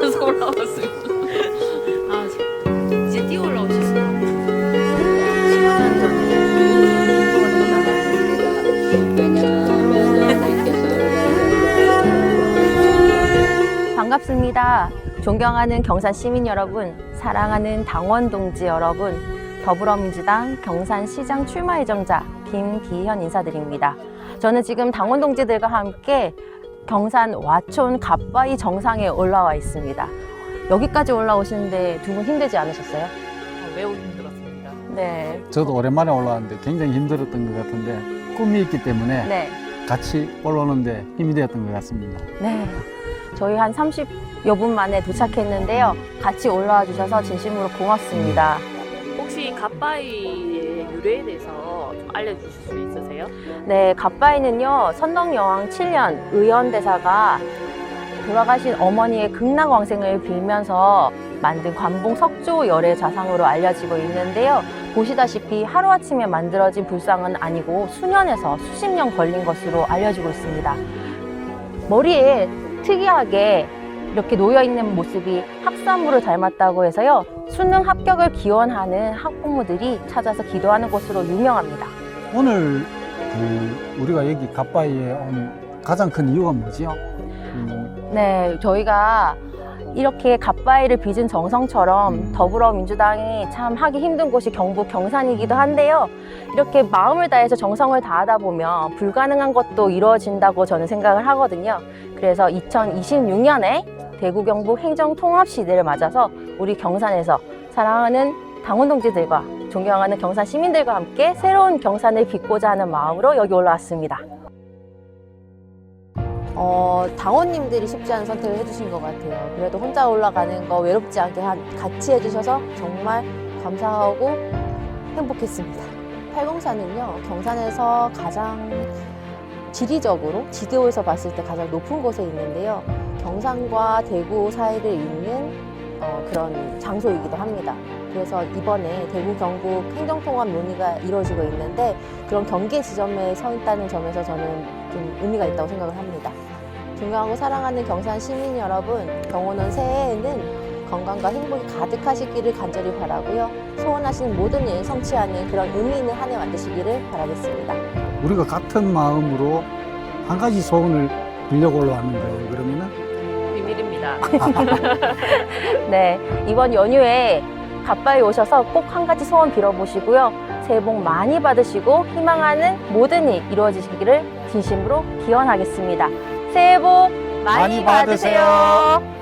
하면서 올라왔습니다. 아, 지- 이제 뛰어 올라오셨어요. 10년 전에 반갑습니다. 존경하는 경산 시민 여러분, 사랑하는 당원 동지 여러분, 더불어민주당 경산시장 출마 예정자 김기현 인사드립니다. 저는 지금 당원 동지들과 함께 경산 와촌 갓바위 정상에 올라와 있습니다. 여기까지 올라오시는데 두 분 힘들지 않으셨어요? 아, 매우 힘들었습니다. 네. 저도 오랜만에 올라왔는데 굉장히 힘들었던 것 같은데 꿈이 있기 때문에 네. 같이 올라오는데 힘이 되었던 것 같습니다. 네. 저희 한 30여 분 만에 도착했는데요. 같이 올라와 주셔서 진심으로 고맙습니다. 혹시 갓바위의 유래에 대해서 좀 알려주실 수 있으세요? 네, 갓바위는요, 선덕여왕 7년 의연대사가 돌아가신 어머니의 극락왕생을 빌면서 만든 관봉 석조 열의 자상으로 알려지고 있는데요. 보시다시피 하루아침에 만들어진 불상은 아니고 수년에서 수십 년 걸린 것으로 알려지고 있습니다. 머리에 특이하게 이렇게 놓여 있는 모습이 학사물을 닮았다고 해서요. 수능 합격을 기원하는 학부모들이 찾아서 기도하는 곳으로 유명합니다. 오늘 그 우리가 여기 갓바위에 온 가장 큰 이유가 뭐지요? 음, 네, 저희가 이렇게 갓바위를 빚은 정성처럼 음. 더불어민주당이 참 하기 힘든 곳이 경북 경산이기도 한데요. 이렇게 마음을 다해서 정성을 다하다 보면 불가능한 것도 이루어진다고 저는 생각을 하거든요. 그래서 2026년에 대구 경북 행정 통합 시대를 맞아서 우리 경산에서 사랑하는 당원 동지들과 존경하는 경산 시민들과 함께 새로운 경산을 빚고자 하는 마음으로 여기 올라왔습니다. 어, 당원님들이 쉽지 않은 선택을 해주신 것 같아요. 그래도 혼자 올라가는 거 외롭지 않게 한- 같이 해주셔서 정말 감사하고 행복했습니다. 팔공산은요, 경산에서 가장 지리적으로 지도에서 봤을 때 가장 높은 곳에 있는데요. 경산과 대구 사이를 잇는 어, 그런 장소이기도 합니다. 그래서 이번에 대구 경북 행정통합 논의가 이루어지고 있는데 그런 경계 지점에 서 있다는 점에서 저는 좀 의미가 있다고 생각을 합니다. 존경하고 사랑하는 경산 시민 여러분, 경호는 새해에는 건강과 행복이 가득하시기를 간절히 바라고요. 소원하시는 모든 일 성취하는 그런 의미 있는 한 해 만드시기를 바라겠습니다. 우리가 같은 마음으로 한 가지 소원을 빌려고 올라왔는 거예요. 그러면은 비밀입니다. 네, 이번 연휴에 가까이 오셔서 꼭 한 가지 소원 빌어보시고요. 새해 복 많이 받으시고 희망하는 모든 일 이루어지시기를 진심으로 기원하겠습니다. 새해 복 많이, 많이 받으세요. 받으세요.